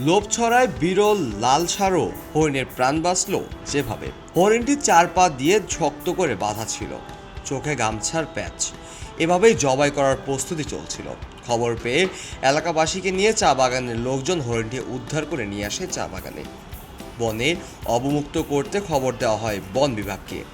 লোভ ছড়ায় বিরল লাল সারো হরিণের প্রাণ বাঁচল যেভাবে। হরিণটি চার পা দিয়ে শক্ত করে বাঁধা ছিল। চোখে গামছার প্যাচ। এভাবেই জবাই করার প্রস্তুতি চলছিল। খবর পেয়ে এলাকাবাসীকে নিয়ে চা বাগানের লোকজন হরিণটি উদ্ধার করে নিয়ে আসে চা বাগানে। বনে অবমুক্ত করতে খবর দেওয়া হয় বন বিভাগকে।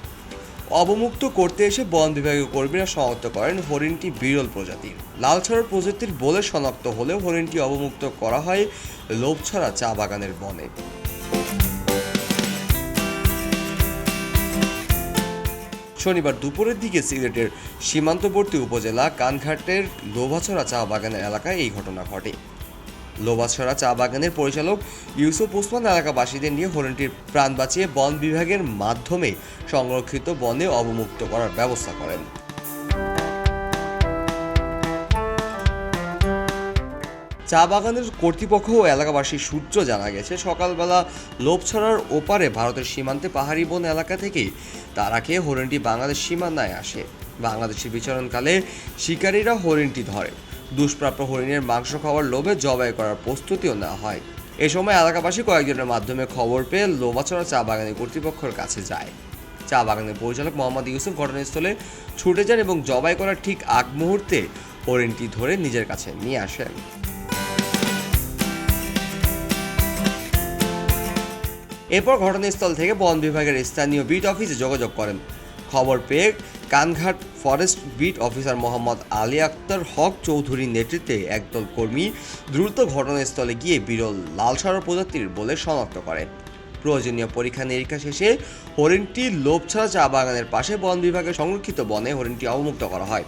অবমুক্ত করতে এসে বন বিভাগীয় কর্মীরা শনাক্ত করেন হরিণটি বিরল প্রজাতির লালছড়ার প্রজাতির বলে শনাক্ত হলেও হরিণটি অবমুক্ত করা হয় লোভছড়া চা বাগানের বনে। শনিবার দুপুরের দিকে সিলেটের সীমান্তবর্তী উপজেলা কানঘাটের লোভাছড়া চা বাগানের এলাকায় এই ঘটনা ঘটে। লোবাছড়া চা বাগানের পরিচালক ইউসুফ ওসমান এলাকাবাসীদের নিয়ে হরিণটির প্রাণ বাঁচিয়ে বন বিভাগের মাধ্যমে সংরক্ষিত বনে অবমুক্ত করার ব্যবস্থা করেন। চা বাগানের কর্তৃপক্ষ ও এলাকাবাসীর সূত্র জানা গেছে, সকালবেলা লোভছড়ার ওপারে ভারতের সীমান্তে পাহাড়ি বন এলাকা থেকে তারা খেয়ে হরিণটি বাংলাদেশ সীমানায় আসে। বাংলাদেশে বিচরণকালে শিকারীরা হরিণটি ধরে। দুষ্প্রাপ্য হরিণের মাংস খাওয়ার লোভে জবাই করার প্রস্তুতিও নেওয়া হয়। এ সময় এলাকাবাসী কয়েকজনের মাধ্যমে খবর পেয়ে লোবাছড়া চা বাগানের কর্তৃপক্ষের কাছে যায়। চা বাগানের পরিচালক মোহাম্মদ ইউসুফ ঘটনাস্থলে ছুটে যান এবং জবাই করার ঠিক আগ মুহূর্তে হরিণটি ধরে নিজের কাছে নিয়ে আসেন। এরপর ঘটনাস্থল থেকে বন বিভাগের স্থানীয় বিট অফিসে যোগাযোগ করেন। খবর পেয়ে Kanaighat forest beat officer Mohammad Ali Akhtar Haq চৌধুরীর নেতৃত্বে একদল কর্মী দ্রুত ঘটনাস্থলে গিয়ে বিরল লালসার প্রজাতির বলে শনাক্ত করে। প্রয়োজনীয় পরীক্ষা নিরীক্ষা শেষে হরিণটি লোপছড়া চা বাগানের পাশে বন বিভাগের সংরক্ষিত বনে হরিণটি অবমুক্ত করা হয়।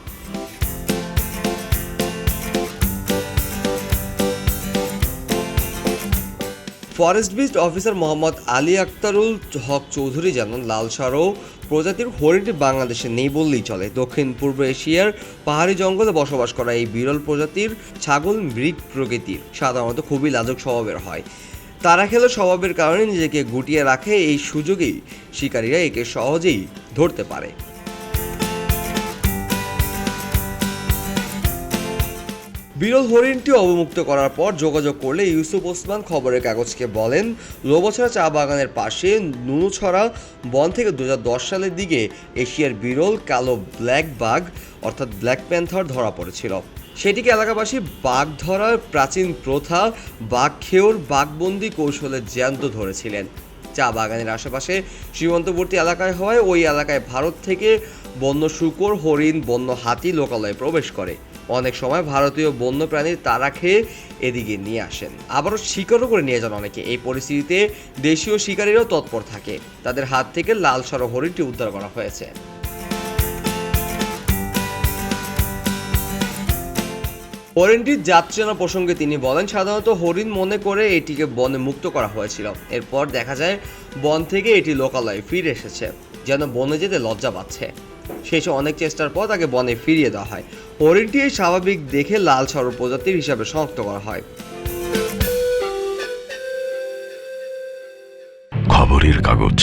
Forest beat officer Mohammad Ali Aktarul Haq Chowdhury জানান লালসারো প্রজাতির হরিণটি বাংলাদেশে নেই বললেই চলে। দক্ষিণ পূর্ব এশিয়ার পাহাড়ি জঙ্গলে বসবাস করা এই বিরল প্রজাতির ছাগল, মৃগ প্রকৃতির সাধারণত খুবই লাজক স্বভাবের হয়। তারা খেলো স্বভাবের কারণে নিজেকে গুটিয়ে রাখে, এই সুযোগেই শিকারীরা একে সহজেই ধরতে পারে। বিরল হরিণটি অবমুক্ত করার পর যোগাযোগ করলে ইউসুফ ওসমান খবরের কাগজকে বলেন, লোবছড়া চা বাগানের পাশে নুনুছড়া বন থেকে দু হাজার দশ সালের দিকে এশিয়ার বিরল কালো ব্ল্যাক বাঘ, অর্থাৎ ব্ল্যাক প্যান্থার ধরা পড়েছিল। সেটিকে এলাকাবাসী বাঘ ধরার প্রাচীন প্রথা, বাঘ খেয়োর বাঘবন্দি কৌশলে জ্যান্ত ধরেছিলেন। চা বাগানের আশেপাশে সীমান্তবর্তী এলাকায় হওয়ায় ওই এলাকায় ভারত থেকে বন্য শূকর, হরিণ, বন্য হাতি লোকালয়ে প্রবেশ করে। অনেক সময় ভারতীয় বন্য প্রাণীর তারা খেয়ে এদিকে নিয়ে আসেন। আবারও শিকারও করে নিয়ে যান অনেকে। এই পরিস্থিতিতে দেশীয় শিকারীরাও তৎপর থাকে। তাদের হাত থেকে লাল সড়ক হরিণটি উদ্ধার করা হয়েছে। হরিণটির জাত চেনা প্রসঙ্গে তিনি বলেন, সাধারণত হরিণ মনে করে এটিকে বনে মুক্ত করা হয়েছিল। এরপর দেখা যায়, বন থেকে এটি লোকালয়ে ফিরে এসেছে, যেন বনে যেতে লজ্জা পাচ্ছে। শেষে অনেক চেষ্টার পর তাকে বনে ফিরিয়ে দেওয়া হয়। হরিণটি স্বাভাবিক দেখে লাল সর প্রজাতির হিসাবে শনাক্ত করা হয়। খবরের কাগজ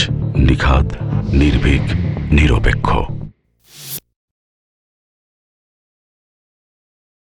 নিখাদ, নির্ভীক, নিরপেক্ষ।